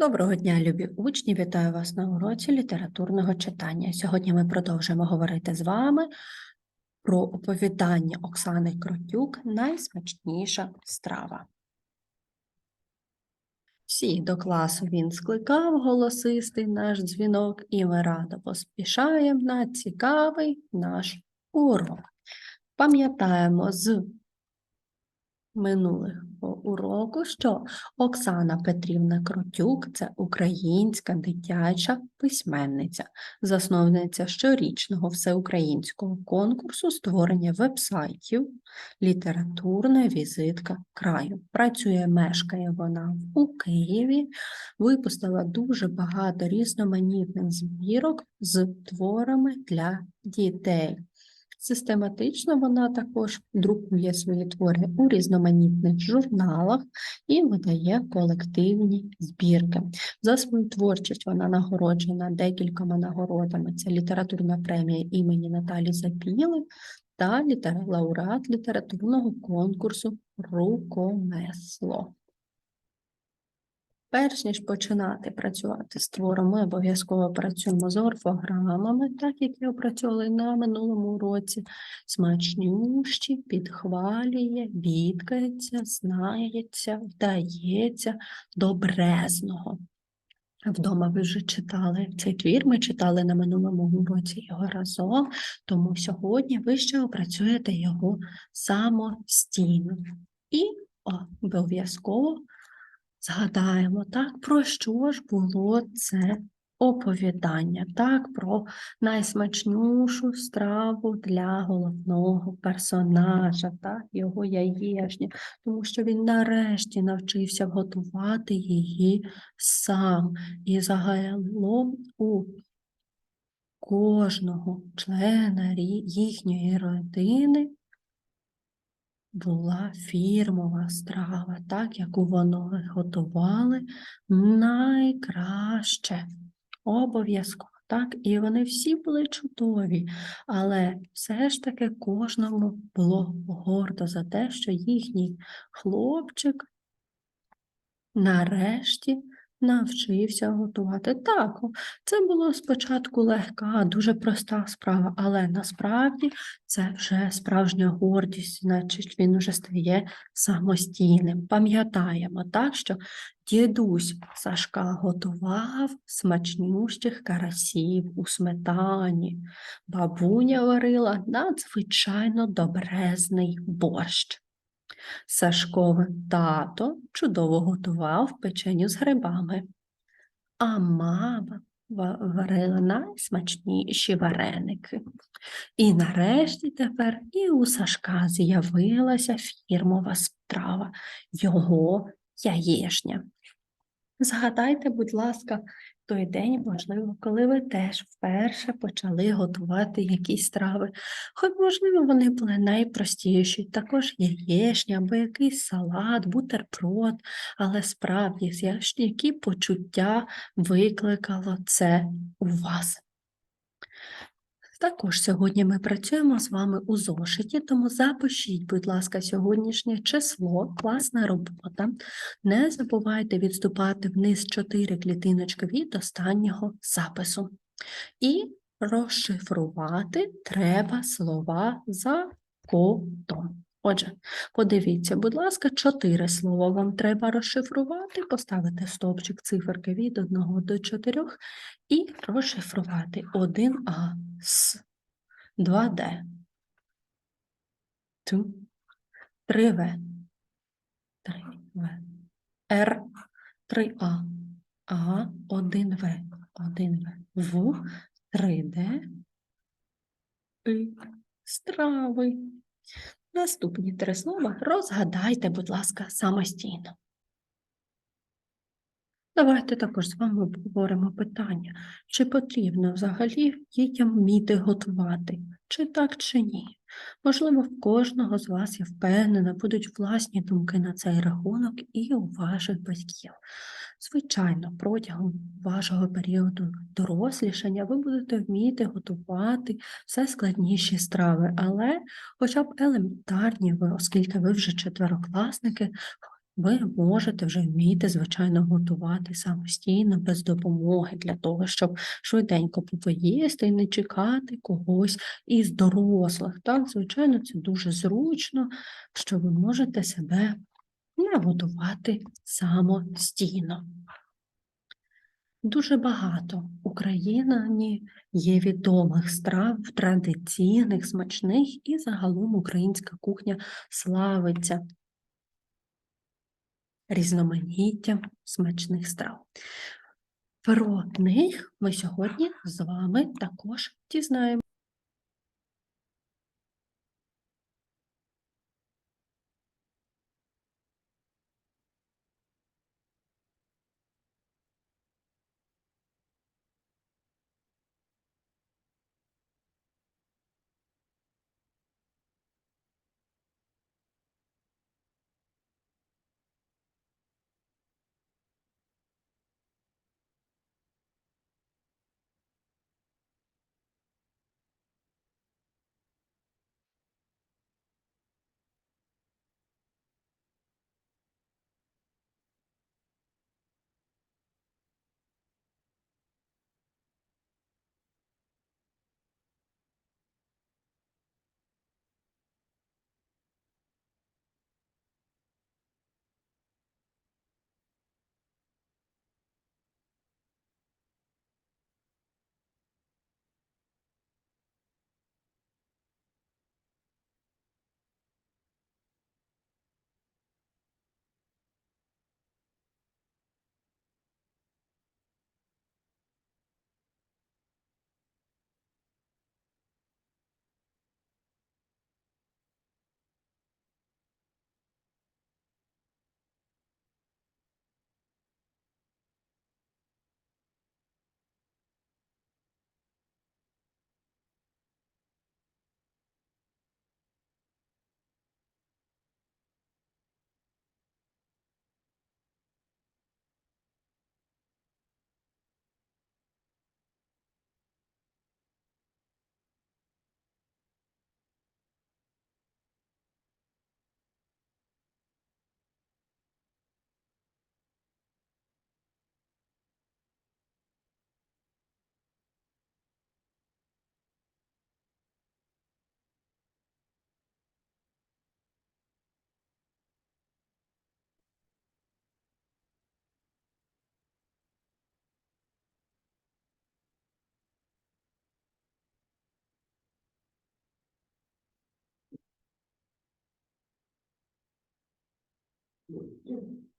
Доброго дня, любі учні! Вітаю вас на уроці літературного читання. Сьогодні ми продовжимо говорити з вами про оповідання Оксани Кротюк Найсмачніша страва. Всі до класу він скликав голосистий наш дзвінок, і ми радо поспішаємо на цікавий наш урок. Пам'ятаємо з минулих уроку, що Оксана Петрівна Кротюк це українська дитяча письменниця, засновниця щорічного всеукраїнського конкурсу створення вебсайтів Літературна візитка краю. Працює, мешкає вона у Києві, випустила дуже багато різноманітних збірок з творами для дітей. Систематично вона також друкує свої твори у різноманітних журналах і видає колективні збірки. За свою творчість вона нагороджена декількома нагородами. Це літературна премія імені Наталі Запіли та лауреат літературного конкурсу Рукомесло. Перш ніж починати працювати з твором, ми обов'язково працюємо з орфограмами, так як я опрацьовували на минулому уроці. Смачнющі, підхвалює, бідкається, знається, вдається добрезного. Вдома ви вже читали цей твір, ми читали на минулому уроці його разом, тому сьогодні ви ще опрацюєте його самостійно. І обов'язково Згадаємо, так, про що ж було це оповідання, так, про найсмачнішу страву для головного персонажа, так, його яєшня, тому що він нарешті навчився готувати її сам. І загалом у кожного члена їхньої родини була фірмова страва, так, яку вони готували найкраще. Обов'язково, так, і вони всі були чудові, але все ж таки кожному було гордо за те, що їхній хлопчик нарешті навчився готувати. Так, це було спочатку легка, дуже проста справа, але насправді це вже справжня гордість, значить він вже стає самостійним. Пам'ятаємо так, що дідусь Сашка готував смачнющих карасів у сметані. Бабуня варила надзвичайно добрезний борщ. Сашкове тато чудово готував печеню з грибами, а мама варила найсмачніші вареники. І нарешті тепер і у Сашка з'явилася фірмова страва, його яєшня. Згадайте, будь ласка, той день, можливо, коли ви теж вперше почали готувати якісь страви. Хоч, можливо, вони були найпростіші, також яєчня або якийсь салат, бутерброд, але справді, які почуття викликало це у вас. Також сьогодні ми працюємо з вами у зошиті, тому запишіть, будь ласка, сьогоднішнє число, класна робота. Не забувайте відступати вниз 4 клітиночки від останнього запису. І розшифрувати треба слова за кодом. Отже, подивіться, будь ласка, чотири слова вам треба розшифрувати, поставити стовпчик циферки від 1 до 4 і розшифрувати 1А С, 2Д, Т, 3В, 3В, Р, 3А, А, 1В, 1В, В, 3Д, І, страви. Наступні три слова розгадайте, будь ласка, самостійно. Давайте також з вами обговоримо питання, чи потрібно взагалі дітям вміти готувати, чи так, чи ні. Можливо, в кожного з вас, я впевнена, будуть власні думки на цей рахунок і у ваших батьків. Звичайно, протягом вашого періоду дорослішання ви будете вміти готувати все складніші страви, але хоча б елементарні ви, оскільки ви вже четверокласники, ви можете вже вміти, звичайно, готувати самостійно, без допомоги, для того, щоб швиденько поїсти і не чекати когось із дорослих. Так, звичайно, це дуже зручно, що ви можете себе наготувати самостійно. Дуже багато Україні є відомих страв, традиційних, смачних і загалом українська кухня славиться різноманіттям смачних страв. Про них ми сьогодні з вами також дізнаємо. 有一定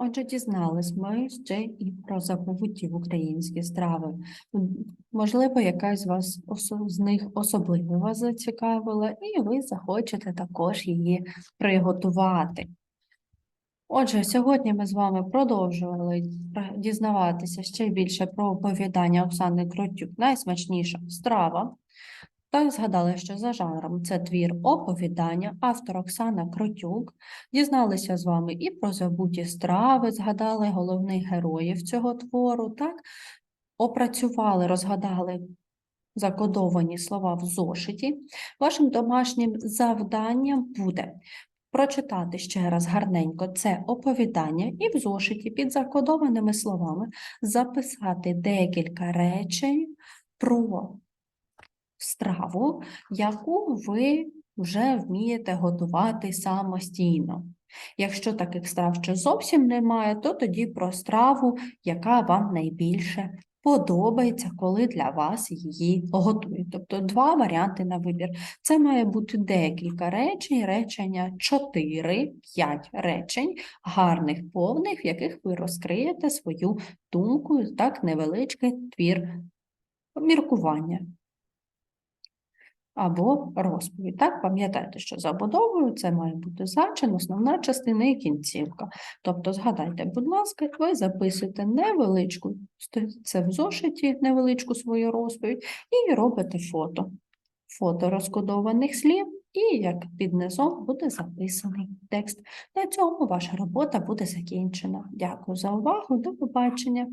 Отже, дізнались ми ще і про забуті в українські страви. Можливо, якась вас з них особливо вас зацікавила, і ви захочете також її приготувати. Отже, сьогодні ми з вами продовжували дізнаватися ще більше про оповідання Оксани Кротюк «Найсмачніша страва. Так згадали, що за жанром це твір оповідання, автор Оксана Кротюк. Дізналися з вами і про забуті страви, згадали головних героїв цього твору, так? Опрацювали, розгадали закодовані слова в зошиті. Вашим домашнім завданням буде прочитати ще раз гарненько це оповідання і в зошиті під закодованими словами записати декілька речень про страву, яку ви вже вмієте готувати самостійно. Якщо таких страв ще зовсім немає, то тоді про страву, яка вам найбільше подобається, коли для вас її готують. Тобто два варіанти на вибір. Це має бути декілька речень, речення 4-5 речень, гарних, повних, в яких ви розкриєте свою думку, так невеличкий твір міркування або розповідь. Так, пам'ятайте, що забудовою це має бути зачин, основна частина і кінцівка. Тобто, згадайте, будь ласка, ви записуєте невеличку, це в зошиті, невеличку свою розповідь, і робите фото. Фото розкодованих слів, і як під низом буде записаний текст. На цьому ваша робота буде закінчена. Дякую за увагу, до побачення.